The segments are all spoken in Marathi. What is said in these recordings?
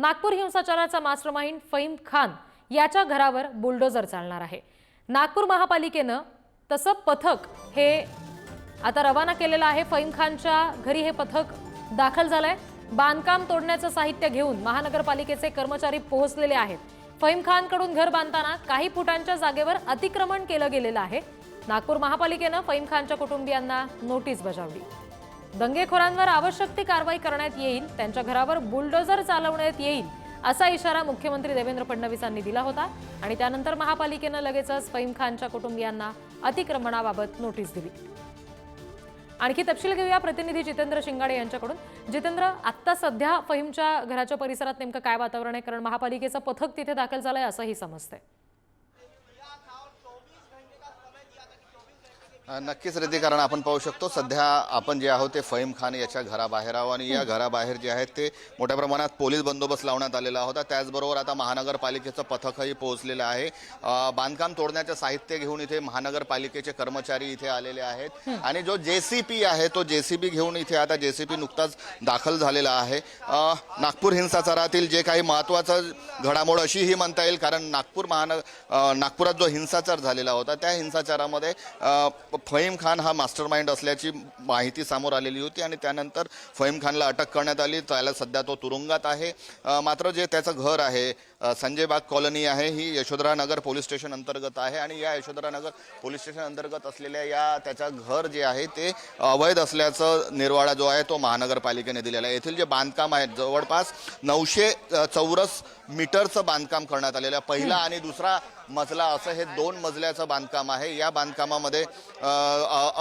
नागपूर हिंसाचाराचा मास्टरमाइंड फईम खान याच्या घरावर बुलडोजर चालणार आहे. नागपूर महापालिकेनं तसं पथक हे आता रवाना केलेलं आहे. फईम खानच्या घरी हे पथक दाखल झालंय. बांधकाम तोडण्याचं साहित्य घेऊन महानगरपालिकेचे कर्मचारी पोहोचलेले आहेत. फईम खानकडून घर बांधताना काही फुटांच्या जागेवर अतिक्रमण केलं गेलेलं आहे. नागपूर महापालिकेनं फईम खानच्या कुटुंबियांना नोटीस बजावली. दंगेखोरांवर आवश्यक ती कारवाई करण्यात येईल त्यांच्या घरावर बुलडोजर चालवण्यात येईल असा इशारा मुख्यमंत्री देवेंद्र फडणवीसांनी दिला होता. आणि त्यानंतर महापालिकेनं लगेचच फईम खानच्या कुटुंबियांना अतिक्रमणाबाबत नोटीस दिली. आणखी तपशील घेऊया प्रतिनिधी जितेंद्र शिंगाडे यांच्याकडून. जितेंद्र आत्ता सध्या फहीमच्या घराच्या परिसरात नेमकं काय वातावरण आहे? कारण महापालिकेचं पथक तिथे दाखल झालंय असंही समजतंय. नक्कीच रिद्धी कारण आपण पाहू शकतो सध्या आपण जे आहोत ते फहीम खान याच्या घराबाहेर आहोत आणि या घराबाहेर जे आहेत ते मोठ्या प्रमाणात पोलीस बंदोबस्त लावण्यात आलेला होता. त्याचबरोबर आता महानगरपालिकेचं पथकही पोहोचलेलं आहे. बांधकाम तोडण्याचं साहित्य घेऊन इथे महानगरपालिकेचे कर्मचारी इथे आलेले आहेत. आणि जो जेसीपी आहे तो जेसीबी घेऊन इथे आता जेसीपी नुकताच दाखल झालेला आहे. नागपूर हिंसाचारातील जे काही महत्त्वाचं घडामोड अशीही म्हणता येईल कारण नागपूर महान अ, नागपुरात जो हिंसाचार झालेला होता त्या हिंसाचारामध्ये फहीम खान हा मास्टर माइंड असल्याची माहिती समोर आलेली होती आणि त्यानंतर फहीम खानला अटक करण्यात आली. त्याला सध्या तो तुरुंगात आहे. मात्र जे त्याचं घर आहे अ, संजय बाग कॉलनी आहे. ही यशोधरा नगर पोलीस स्टेशन अंतर्गत आहे आणि या यशोधरा नगर पोलीस स्टेशन अंतर्गत असलेल्या या त्याचं घर जे आहे ते अवैध असल्याचं निर्वाळा जो आहे तो महानगरपालिकेने दिलेला आहे. येथील जे बांधकाम आहे जवळपास नऊशे चौरस मीटरचं बांधकाम करण्यात आलेलं आहे. पहिला आणि दुसरा मजला असं हे दोन मजल्याचं बांधकाम आहे. या बांधकामामध्ये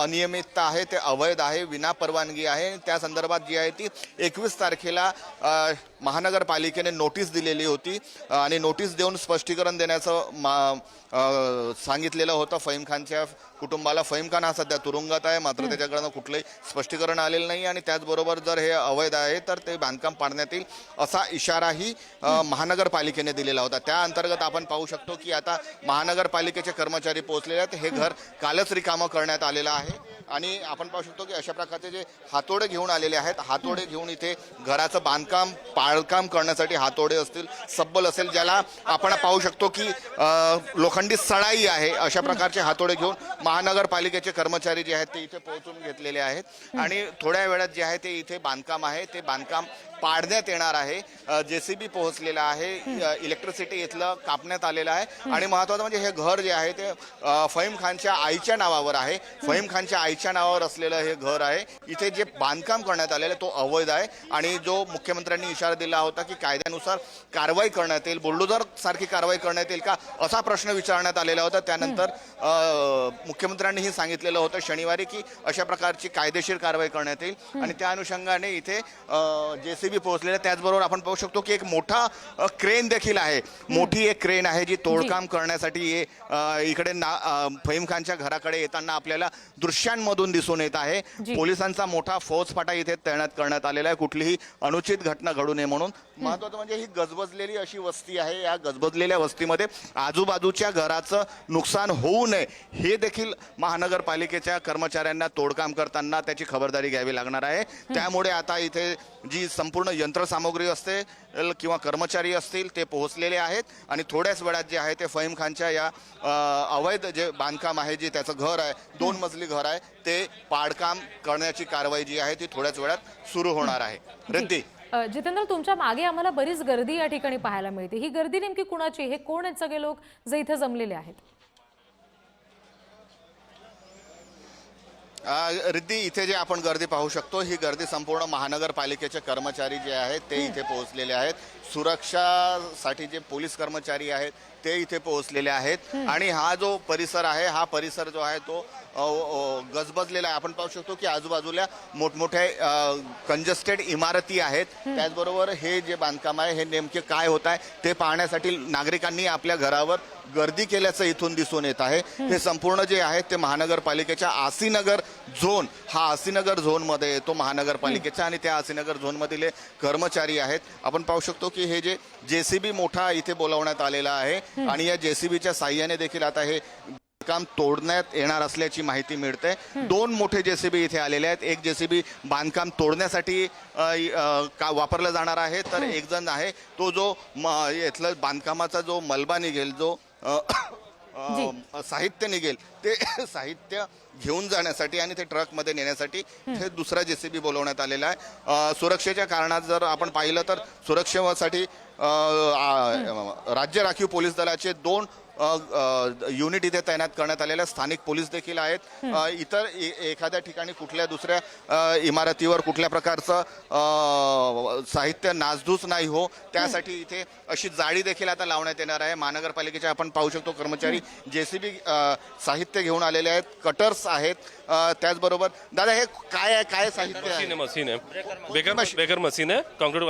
अनियमितता आहे ते अवैध आहे विना परवानगी आहे. त्या संदर्भात जी आहे ती एकवीस तारखेला महानगरपालिकेने नोटीस दिलेली होती आणि नोटीस देऊन स्पष्टीकरण देण्याचं मा सांगितलेलं होतं. फहीम खानच्या कुटुंबाला फहीम खान हा सध्या तुरुंगात आहे मात्र त्याच्याकडनं कुठलंही स्पष्टीकरण आलेलं नाही आणि त्याचबरोबर जर हे अवैध आहे तर ते बांधकाम पाडण्यात येईल असा इशाराही महानगरपालिकेने दिलेला होता. त्या अंतर्गत आपण पाहू शकतो की आता महानगरपालिकेचे कर्मचारी पोहोचलेले आहेत. हे घर कालच रिकामं करण्यात आलेलं आहे. आणि आपण पाहू शकतो की अशा प्रकारचे जे हातोडे घेऊन आलेले आहेत हातोडे घेऊन इथे घराचं बांधकाम पाळकाम करण्यासाठी हातोडे असतील सब्बल असेल ज्याला आपण पाहू शकतो की लोखंडी सळाई आहे अशा प्रकारचे हातोडे घेऊन महानगरपालिकेचे कर्मचारी जे आहेत ते इथे पोहोचून घेतलेले आहेत. आणि थोड्या वेळात जे आहे ते इथे बांधकाम आहे. ते बांधकाम पाडण्यात येणार आहे. जे सी बी पोहोचलेला आहे. इलेक्ट्रिसिटी इथलं कापण्यात आलेलं आहे. आणि महत्वाचं म्हणजे हे घर जे आहे ते फहीम खानच्या आईच्या नावावर आहे. फहीम खानच्या आईच्या नावावर असलेलं हे घर आहे. इथे जे बांधकाम करण्यात आलेलं आहे तो अवैध आहे. आणि जो मुख्यमंत्र्यांनी इशारा दिला होता की कायद्यानुसार कारवाई करण्यात येईल. बुलडोजर सारखी कारवाई करण्यात येईल का? असा प्रश्न विचारण्यात आलेला होता. त्यानंतर मुख्यमंत्र्यांनीही सांगितलेलं होतं शनिवारी की अशा प्रकारची कायदेशीर कारवाई करण्यात येईल. आणि त्या अनुषंगाने इथे जे सी जेसीबी पोहोचलेले. त्याचबरोबर आपण पाहू शकतो की एक मोठा क्रेन देखील आहे. मोठी एक क्रेन आहे जी तोडकाम करण्यासाठी इकडे ना फहीम खानच्या घराकडे येताना आपल्याला दृश्यांमधून दिसून येत आहे. पोलिसांचा मोठा फौजफाटा इथे तैनात करण्यात आलेला आहे. कुठलीही अनुचित घटना घडू नये म्हणून. महत्वाचं म्हणजे ही गजबजलेली अशी वस्ती आहे. या गजबजलेल्या वस्तीमध्ये आजूबाजूच्या घराचं नुकसान होऊ नये. हे देखील महानगरपालिकेच्या कर्मचाऱ्यांना तोडकाम करताना त्याची खबरदारी घ्यावी लागणार आहे. त्यामुळे आता इथे जी संपूर्ण यंत्रसामुग्री असते किंवा कर्मचारी असतील ते पोहोचलेले आहेत. आणि थोड्याच वेळात जे आहे ते फहीम खानच्या या अवैध जे बांधकाम आहे जे त्याचं घर आहे दोन मजली घर आहे ते पाडकाम करण्याची कारवाई जी आहे ती थोड्याच वेळात सुरू होणार आहे. रिद्धी जितेंद्र तुमच्या मागे आम्हाला बरीच गर्दी या ठिकाणी पाहायला मिळते. ही गर्दी नेमकी कुणाची हे कोण आहेत सगळे लोक जे इथे जमलेले आहेत? रिद्धी इथे जे आपण गर्दी पाहू शकतो ही गर्दी संपूर्ण महानगरपालिकेचे कर्मचारी जे आहेत ते इथे पोहोचलेले आहेत. सुरक्षासाठी जे पोलीस कर्मचारी आहेत ते इथे पोहोचलेले आहेत. आणि हा जो परिसर आहे हा परिसर जो आहे तो गजबजलेला आहे. आपण पाहू शकतो की आजूबाजूला मोठमोठे कंजस्टेड इमारती आहेत. त्याचबरोबर हे जे बांधकाम आहे हे नेमके काय होत आहे ते पाहण्यासाठी नागरिकांनी आपल्या घरावर गर्दी केल्याचं इथून दिसून येत आहे. हे संपूर्ण जे आहे ते महानगरपालिकेच्या आसीनगर झोन हा आसीनगर झोनमध्ये येतो महानगरपालिकेचा. आणि त्या आसीनगर झोनमधील कर्मचारी आहेत. आपण पाहू शकतो की हे जे जेसीबी मोठा इथे बोलावण्यात आलेला आहे. आणि या जेसीबीच्या साह्याने देखील आता हे बांधकाम तोडण्यात येणार असल्याची माहिती मिळते. दोन मोठे जेसीबी इथे आलेले आहेत. एक जेसीबी बांधकाम तोडण्यासाठी का वापरलं जाणार आहे. तर एक जण आहे. तो जो म- इथलं बांधकामाचा जो मलबा निघेल जो साहित्य निघेल ते साहित्य घेऊन जाण्यासाठी आणि ते ट्रकमध्ये नेण्यासाठी हे दुसरा जेसीबी बोलवण्यात आलेला आहे. सुरक्षेच्या कारणात जर आपण पाहिलं तर सुरक्षेसाठी राज्य राखीव पोलीस दलाचे दोन युनिट इथे तैनात करण्यात आलेल्या स्थानिक पोलीस देखील आहेत. इतर ए- एखाद्या ठिकाणी कुठल्या दुसऱ्या इमारतीवर कुठल्या प्रकारचं साहित्य नासधूस नाही हो त्यासाठी इथे अशी जाळी देखील आता लावण्यात येणार आहे. महानगरपालिकेचे आपण पाहू शकतो कर्मचारी जेसीबी साहित्य घेऊन आलेले आहेत. कटर्स आहेत. त्याचबरोबर दादा हे काय आहे? काय साहित्य आहे? मशीन है मशीन है बेकर बेकर मशीन है कंक्रीट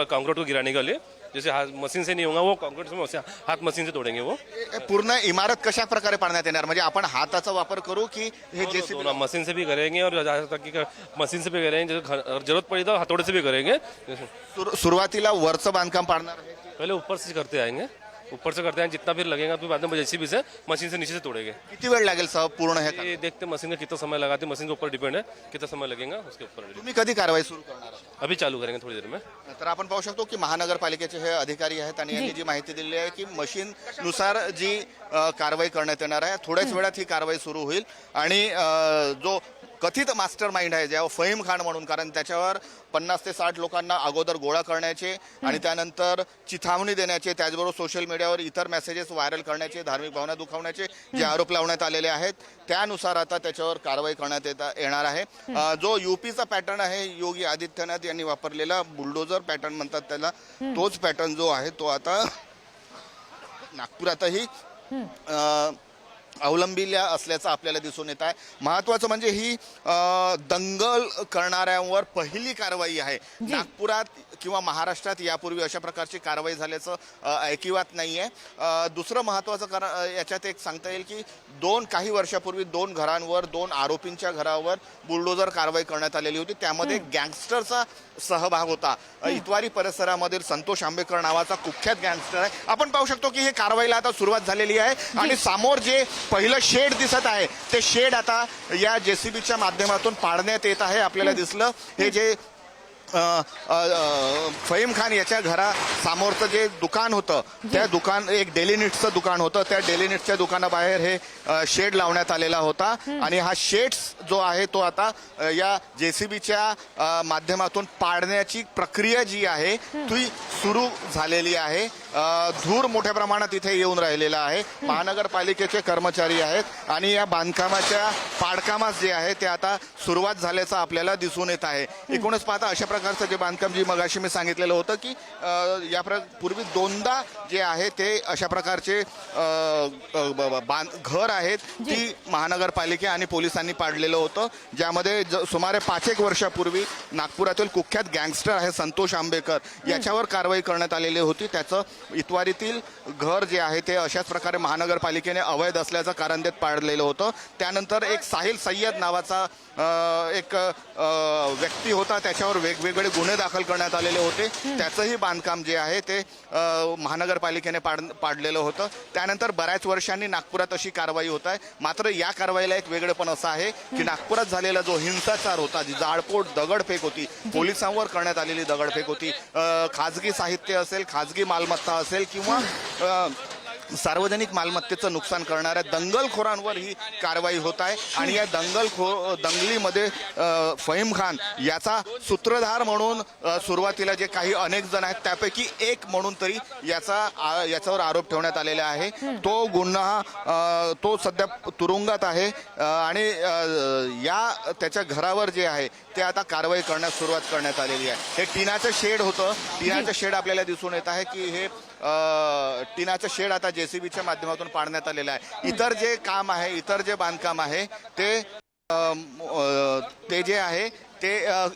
लिए जैसे हाथ मशीन से नहीं होगा वो कंक्रीट से मशीन- हाथ मशीन से तोड़ेंगे वो। हे पूर्ण इमारत कशा प्रकारे पाडण्यात येणार? म्हणजे आपण हाताचा वापर करू की हे जेसीबी दोनों मशीन से भी करेंगे और जहाँ तक कि मशीन से भी करेंगे जैसे घर- अगर जरूरत पड़ी तो हथौड़े से भी करेंगे। जैसे सुरुवातीला वरचं बांधकाम पाडणार आहे. पहले ऊपर से करते आएंगे। ऊपर से करते हैं जितना फिर लगेगा तो बाद में जैसे भी से मशीन से नीचे से तोड़ेंगे। किती वेळ लागेल सह पूर्ण हे काम? ये देखते हैं मशीन का कितना समय लगाते हैं मशीन के ऊपर डिपेंड है कितना समय लगेगा उसके ऊपर तुम्ही कधी कारवाई सुरू करणार आहात? अभी चालू करेंगे थोड़ी देर में। तर आपण पाहू शकतो की महानगरपालिकेचे हे अधिकारी आहेत आणि यांनी जी. माहिती दिली आहे की मशीन नुसार जी अ, कारवाई करण्यात येणार आहे थोड्याच वेळात ही कारवाई सुरू होईल. आणि अ, जो कथित मास्टर माइंड आहे ज्यावर फहीम खान म्हणून. कारण त्याच्यावर पन्नास ते साठ लोकांना अगोदर गोळा करण्याचे आणि त्यानंतर चिथावणी देण्याचे त्याचबरोबर सोशल मीडियावर इतर मेसेजेस व्हायरल करण्याचे धार्मिक भावना दुखावण्याचे जे आरोप लावण्यात आलेले आहेत त्यानुसार आता त्याच्यावर कारवाई करण्यात येता येणार आहे. जो युपीचा पॅटर्न आहे योगी आदित्यनाथ यांनी वापरलेला बुलडोजर पॅटर्न म्हणतात त्याला तोच पॅटर्न जो आहे तो आता नागपुरातही अवलंबिल्या असल्याचं आपल्याला दिसून येत आहे. महत्वाचं म्हणजे ही दंगल करणाऱ्यांवर पहिली कारवाई आहे. नागपुरात किंवा महाराष्ट्रात यापूर्वी अशा प्रकारची कारवाई झाल्याचं ऐकिवात नाही आहे दुसरं महत्वाचं कारण याच्यात एक सांगता येईल की दोन काही वर्षापूर्वी दोन घरांवर दोन आरोपींच्या घरावर बुलडोजर कारवाई करण्यात आलेली होती. त्यामध्ये गँगस्टरचा सहभाग होता. इतवारी परिसरामधील संतोष आंबेकर नावाचा कुख्यात गँगस्टर आहे. आपण पाहू शकतो की हे कारवाईला आता सुरुवात झालेली आहे. आणि समोर जे पहिलं शेड दिसत आहे. ते शेड आता या जेसीबीच्या माध्यमातून पाडण्यात येत आहे आपल्याला दिसलं. हे जे फहीम खान याच्या घरा समोरचं जे दुकान होतं त्या दुकान एक डेली नीड्सचं दुकान होतं. त्या डेली नीड्सच्या दुकानाबाहेर हे शेड लावण्यात आलेला होता. आणि हा शेड्स जो आहे तो आता या जेसीबीच्या माध्यमातून पाडण्याची प्रक्रिया जी आहे ती सुरू झालेली आहे. धूर मोठ्या प्रमाणात इथे येऊन राहिलेला आहे. महानगरपालिकेचे कर्मचारी आहेत आणि या बांधकामाच्या पाडकामास जे आहे ते आता सुरुवात झाल्याचं आपल्याला दिसून येत आहे. एकूणच पाहता अशा प्रकारचं जे बांधकाम जी मगाशी मी सांगितलेलं होतं की या प्र पूर्वी दोनदा जे आहे ते अशा प्रकारचे बांध घर आहेत ती महानगरपालिके आणि पोलिसांनी पाडलेलं होतं. ज्यामध्ये ज- सुमारे पाच एक वर्षापूर्वी नागपुरातील कुख्यात गँगस्टर आहे संतोष आंबेकर. याच्यावर कारवाई करण्यात आलेली होती. त्याचं इतवारीतील घर जे आहे ते अशाच प्रकारे महानगरपालिकेने अवैध असल्याचं कारण देत पाडलेलं होतं. त्यानंतर एक साहिल सय्यद नावाचा एक व्यक्ती होता. त्याच्यावर वेगवेगळे गुन्हे दाखल करण्यात आलेले होते. त्याचंही बांधकाम जे आहे ते महानगरपालिकेने पाड पाडलेलं होतं. त्यानंतर बऱ्याच वर्षांनी नागपुरात अशी कारवाई होत आहे. मात्र या कारवाईला एक वेगळेपण असं आहे की नागपुरात झालेला जो हिंसाचार होता जी जाळपोट दगडफेक होती पोलिसांवर करण्यात आलेली दगडफेक होती खाजगी साहित्य असेल खाजगी मालमत्ता असेल किंवा सार्वजनिक मालमत्तेचं नुकसान करणाऱ्या दंगलखोरांवर ही कारवाई होत आहे. आणि या दंगलखो दंगलीमध्ये फहीम खान याचा सूत्रधार म्हणून सुरुवातीला जे काही अनेक जण आहेत त्यापैकी एक म्हणून तरी याचा याच्यावर आरोप ठेवण्यात आलेला आहे. तो गुन्हा तो सध्या तुरुंगात आहे. आणि या त्याच्या घरावर जे आहे ते आता कारवाई करण्यास सुरुवात करण्यात आलेली आहे. हे टिनाचं शेड होतं. टिनाचं शेड आपल्याला दिसून येत आहे की हे टिनाचं शेड आता जेसीबीच्या माध्यमातून पाडण्यात आलेलं आहे. इतर जे काम आहे इतर जे बांधकाम आहे ते ते जे आहे ते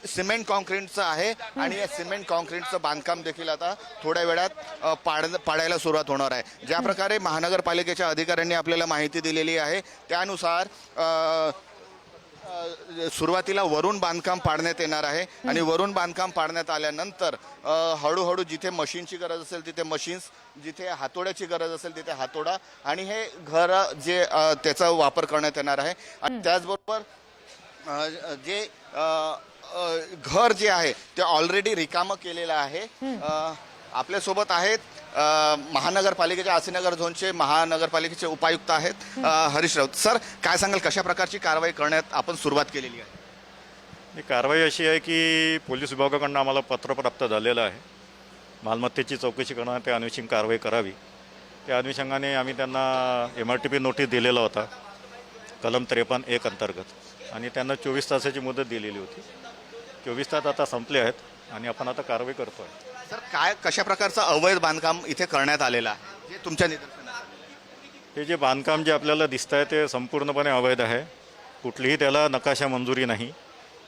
सिमेंट कॉन्क्रीटचं आहे आणि या सिमेंट कॉन्क्रीटचं बांधकाम देखील आता थोड्या वेळात पाड पाडायला सुरुवात होणार आहे. ज्या प्रकारे महानगरपालिकेच्या अधिकाऱ्यांनी आपल्याला माहिती दिलेली आहे त्यानुसार सुरुवातीला वरून बांधकाम पाडण्यात येणार आहे आणि वरून बांधकाम पाडण्यात आल्यानंतर हळूहळू जिथे मशीनची गरज असेल तिथे मशीन्स जिथे हातोड्याची गरज असेल तिथे हातोडा आणि हे घर जे त्याचा वापर करण्यात येणार आहे. आणि त्याचबरोबर जे घर जे आहे ते ऑलरेडी रिकामं केलेलं आहे. आपल्यासोबत आहेत अ, महानगरपालिकेच्या आसीनगर झोनचे महानगरपालिकेचे उपायुक्त आहेत हरीश राऊत. सर काय सांगाल कशा प्रकारची कारवाई करण्यात आपण सुरुवात केलेली आहे? ही कारवाई अशी आहे की पोलीस विभागाकडनं आम्हाला पत्र प्राप्त झालेलं आहे. मालमत्तेची चौकशी करणं त्या अनुषंग कारवाई करावी. त्या अनुषंगाने आम्ही त्यांना M R T P notice दिलेला होता कलम त्रेपन्न एक अंतर्गत. आणि त्यांना चोवीस तासाची मुदत दिलेली होती. चोवीस तास आता संपले आहेत आणि आपण आता कारवाई करतो आहे सर काय कशा प्रकारचं अवैध बांधकाम इथे करण्यात आलेलं आहे? जे तुमच्या निदर्शनास आलं? हे जे बांधकाम जे आपल्याला दिसतं आहे ते संपूर्णपणे अवैध आहे. कुठलीही त्याला नकाशा मंजुरी नाही.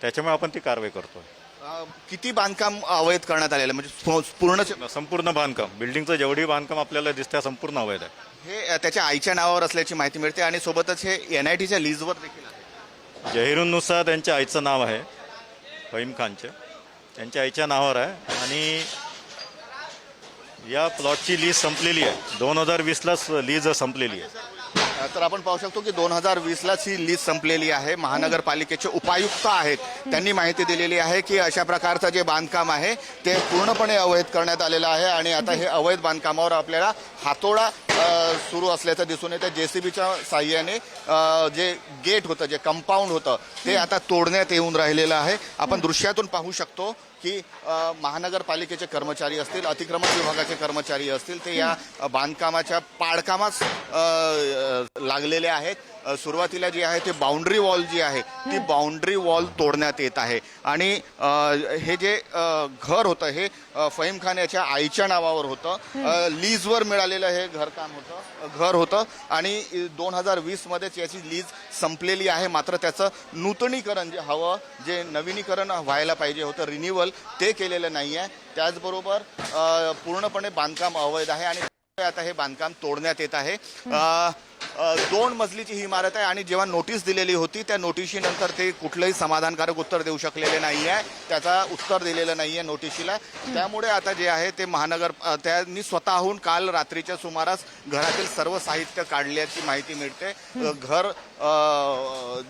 त्याच्यामुळे आपण ती कारवाई करतो आहे अ, किती बांधकाम अवैध करण्यात आलेलं आहे? म्हणजे पूर्ण संपूर्ण बांधकाम. बिल्डिंगचं जेवढी बांधकाम आपल्याला दिसतं संपूर्ण अवैध आहे. हे त्याच्या आईच्या नावावर असल्याची माहिती मिळते आणि सोबतच हे एन आय टीच्या लीजवर देखील आहे. जहिरुन्नुसा त्यांच्या आईचं नाव आहे. फहीम खानचे. त्यांच्या आईच्या नावावर आहे. आणि या प्लॉटची लीज संपलेली आहे. दोन हजार वीसलाच लीज संपलेली आहे. तर आपण पाहू शकतो की दोन हजार वीसलाच ही लीज संपलेली आहे. महानगरपालिकेचे उपायुक्त आहेत. त्यांनी माहिती दिलेली आहे की अशा प्रकारचं जे बांधकाम आहे ते पूर्णपणे अवैध करण्यात आलेलं आहे. आणि आता हे अवैध बांधकामावर आपल्याला हातोडा सुरू असल्याचं दिसून येतं जे सी बीच्या साह्याने जे गेट होतं जे कंपाऊंड होतं ते आता तोडण्यात येऊन राहिलेलं आहे. आपण दृश्यातून पाहू शकतो की महानगरपालिकेचे कर्मचारी असतील अतिक्रमण विभागाचे कर्मचारी असतील ते या बांधकामाच्या पाडकामास लागलेले आहेत. सुरुवातीला जी आहे ते बाउंड्री वॉल जी आहे ती बाउंड्री वॉल तोडण्यात येत आहे. आणि हे जे घर होतं हे फहीम खान याच्या आईच्या नावावर होतं. लीजवर मिळालेलं हे घरकाम होतं घर होतं. आणि दोन हजार वीसमध्येच याची लीज संपलेली आहे. मात्र त्याचं नूतनीकरण जे हवं जे नवीनीकरण व्हायला पाहिजे होतं रिन्युअल ते केलेलं नाही आहे त्याचबरोबर पूर्णपणे बांधकाम अवैध आहे आणि आता हे बांधकाम तोडण्यात येत आहे. दोन मजलीची ही इमारत आहे आणि जेव्हा नोटीस दिलेली होती त्या नोटिशीनंतर ते कुठलंही समाधानकारक उत्तर देऊ शकलेले नाही आहे त्याचा उत्तर दिलेलं नाही आहे नोटिशीला त्यामुळे आता जे आहे ते महानगर त्यांनी स्वतःहून काल रात्रीच्या सुमारास घरातील सर्व साहित्य काढल्याची माहिती मिळते. घर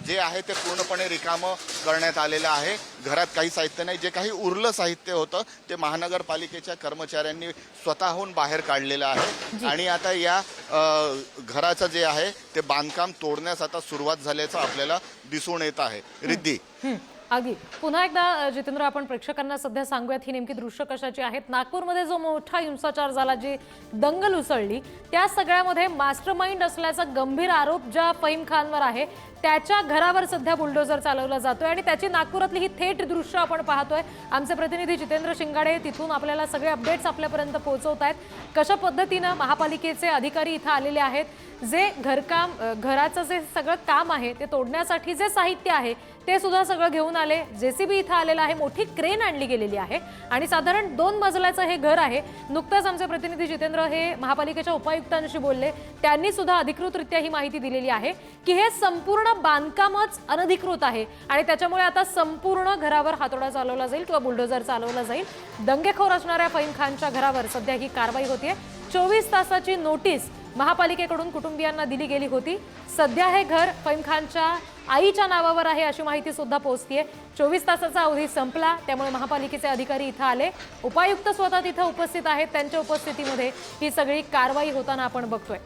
जे आहे ते पूर्णपणे रिकामं करण्यात आलेलं आहे. घरात काही साहित्य नाही. जे काही उरलं साहित्य होतं ते महानगरपालिकेच्या कर्मचाऱ्यांनी स्वतःहून बाहेर काढलेलं आहे. आणि आता या घराचं जे आहे ते बांधकाम तोडण्यास आता सुरुवात झाल्याचं आपल्याला दिसून येत आहे. रिद्धी. हं, अगदी पुन्हा एकदा जितेंद्र आपण प्रेक्षकांना सध्या सांगूयात ही नेमकी दृश्य कशाची आहेत? नागपूरमध्ये जो मोठा हिंसाचार झाला जी दंगल उसळली त्या सगळ्यामध्ये मास्टर माइंड असल्याचा गंभीर आरोप ज्या फहीम खानवर आहे त्याच्या घरावर सध्या बुलडोझर चालवला जातोय आणि त्याची नागपुरातली ही थेट दृश्य आपण पाहतोय. आमचे प्रतिनिधी जितेंद्र शिंगाडे तिथून आपल्याला सगळे अपडेट्स आपल्यापर्यंत पोहोचवत आहेत कशा पद्धतीनं महापालिकेचे अधिकारी इथं आलेले आहेत? जे घरकाम घराचं जे सगळं काम आहे ते तोडण्यासाठी जे साहित्य आहे ते सुद्धा सगळं घेऊन आले. जेसीबी इथं आलेलं आहे मोठी क्रेन आणली गेलेली आहे. आणि साधारण दोन मजल्याचं हे घर आहे. नुकतंच आमचे प्रतिनिधी जितेंद्र हे महापालिकेच्या उपायुक्तांशी बोलले. त्यांनी सुद्धा अधिकृतरित्या ही माहिती दिलेली आहे की हे संपूर्ण बांधकामच अनधिकृत आहे. आणि त्याच्यामुळे आता संपूर्ण घरावर हातोडा चालवला जाईल किंवा बुलडोझर चालवला जाईल. दंगेखोर असणाऱ्या फहीम खानच्या घरावर सध्या ही कारवाई होतीये. चोवीस तासाची नोटीस महापालिकेकडून कुटुंबियांना दिली गेली होती. सध्या हे घर फहीम खानच्या आईच्या नावावर आहे अशी माहिती सुद्धा पोहोचतीये. चोवीस तासाचा अवधी संपला त्यामुळे महापालिकेचे अधिकारी इथं आले. उपायुक्त स्वतः तिथं उपस्थित आहेत. त्यांच्या उपस्थितीमध्ये ही सगळी कारवाई होताना आपण बघतोय.